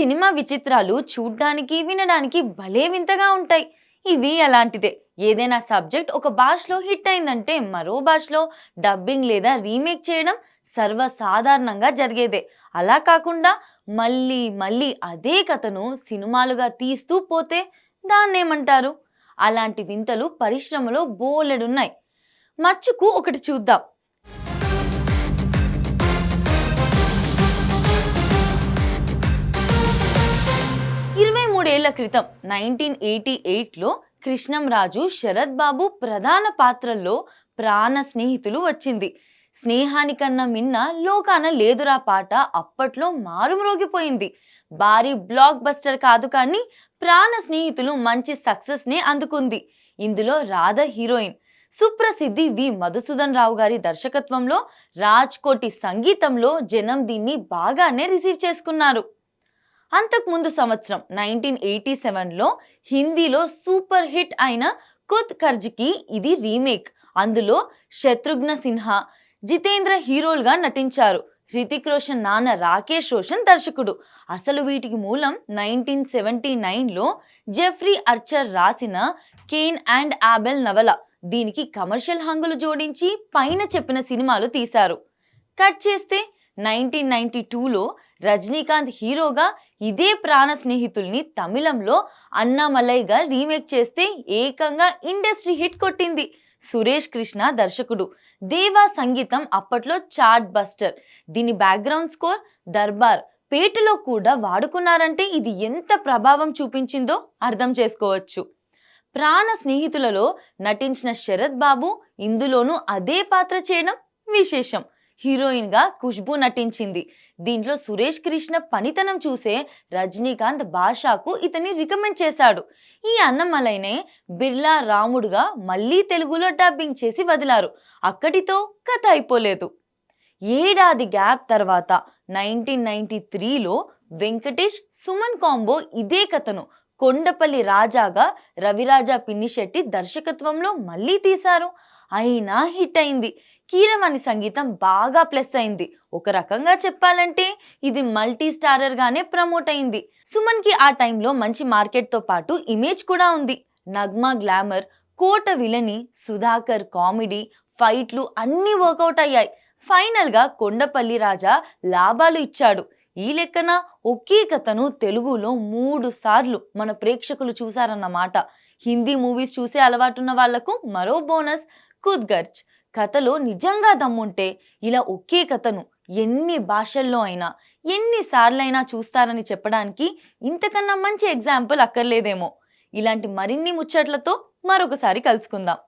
Cinema విచిత్రాలు చూడ్డానికి వినడానికి భలే వింతగా ఉంటాయి. ఇవి అలాంటిదే. ఏదైనా సబ్జెక్ట్ ఒక భాషలో హిట్ అయిందంటే మరో భాషలో డబ్బింగ్ లేదా రీమేక్ చేయడం సర్వసాధారణంగా జరిగేదే. అలా కాకుండా మళ్ళీ మళ్ళీ అదే కథను సినిమాలుగా తీస్తూ పోతే దాన్నేమంటారు? అలాంటి వింతలు పరిశ్రమలో బోలెడున్నాయి. మచ్చుకు ఒకటి చూద్దాం. మూడేళ్ళ క్రితం నైన్టీన్ ఎయిటీ ఎయిట్లో కృష్ణంరాజు శరత్ బాబు ప్రధాన పాత్రల్లో ప్రాణ స్నేహితులు వచ్చింది. స్నేహానికన్నా మిన్న లోకాన లేదురా పాట అప్పట్లో మారుమ్రోగిపోయింది. భారీ బ్లాక్ బస్టర్ కాదు కానీ ప్రాణ స్నేహితులు మంచి సక్సెస్ని అందుకుంది. ఇందులో రాధ హీరోయిన్ సుప్రసిద్ధి వి మధుసూదన్ రావు గారి దర్శకత్వంలో రాజ్ కోటి సంగీతంలో జనం దీన్ని బాగానే రిసీవ్ చేసుకున్నారు. అంతకుముందు సంవత్సరం నైన్టీన్ ఎయిటీ సెవెన్లో హిందీలో సూపర్ హిట్ అయిన కుత్ కర్జ్కి ఇది రీమేక్. అందులో శత్రుఘ్న సిన్హా జితేంద్ర హీరోలుగా నటించారు. హృతిక్ రోషన్ నాన్న రాకేష్ రోషన్ దర్శకుడు. అసలు వీటికి మూలం నైన్టీన్ సెవెంటీ నైన్లో జెఫ్రీ అర్చర్ రాసిన కేన్ అండ్ ఆబెల్ నవల. దీనికి కమర్షియల్ హంగులు జోడించి పైన చెప్పిన సినిమాలు తీశారు. కట్ చేస్తే నైన్టీన్ నైన్టీ టూలో రజనీకాంత్ హీరోగా ఇదే ప్రాణ స్నేహితుల్ని తమిళంలో అన్నామలైగా రీమేక్ చేస్తే ఏకంగా ఇండస్ట్రీ హిట్ కొట్టింది. సురేష్ కృష్ణ దర్శకుడు. దేవా సంగీతం అప్పట్లో చార్ట్ బస్టర్. దీని బ్యాక్గ్రౌండ్ స్కోర్ దర్బార్. పేటలో కూడా వాడుకున్నారంటే ఇది ఎంత ప్రభావం చూపించిందో అర్థం చేసుకోవచ్చు. ప్రాణ స్నేహితులలో నటించిన శరత్ బాబు ఇందులోనూ అదే పాత్ర చేయడం విశేషం. హీరోయిన్గా ఖుష్బు నటించింది. దీంట్లో సురేష్ కృష్ణ పనితనం చూసే రజనీకాంత్ బాషాకు ఇతన్ని రికమెండ్ చేశాడు. ఈ అన్నమలైనే బిర్లా రాముడుగా మళ్ళీ తెలుగులో డబ్బింగ్ చేసి వదిలారు. అక్కడితో కథ అయిపోలేదు. ఏడాది గ్యాప్ తర్వాత నైన్టీన్ నైన్టీ త్రీలో వెంకటేష్ సుమన్ కాంబో ఇదే కథను కొండపల్లి రాజాగా రవిరాజా పిన్నిశెట్టి దర్శకత్వంలో మళ్ళీ తీశారు. అయినా హిట్ అయింది. కీరవాణి సంగీతం బాగా ప్లస్ అయింది. ఒక రకంగా చెప్పాలంటే ఇది మల్టీ స్టారర్ గానే ప్రమోట్ అయింది. సుమన్కి ఆ టైంలో మంచి మార్కెట్తో పాటు ఇమేజ్ కూడా ఉంది. Nagma glamour Kota villainy Sudhakar comedy ఫైట్లు అన్నీ వర్కౌట్ అయ్యాయి. ఫైనల్గా కొండపల్లి రాజా లాభాలు ఇచ్చాడు. ఈ లెక్కన ఒకే కథను తెలుగులో మూడు సార్లు మన ప్రేక్షకులు చూశారన్నమాట. హిందీ మూవీస్ చూసే అలవాటున్న వాళ్ళకు మరో బోనస్. కుద్గర్జ్. కథలో నిజంగా దమ్ముంటే ఇలా ఒకే కథను ఎన్ని భాషల్లో అయినా ఎన్నిసార్లైనా చూస్తారని చెప్పడానికి ఇంతకన్నా మంచి ఎగ్జాంపుల్ అక్కర్లేదేమో. ఇలాంటి మరిన్ని ముచ్చట్లతో మరొకసారి కలుసుకుందాం.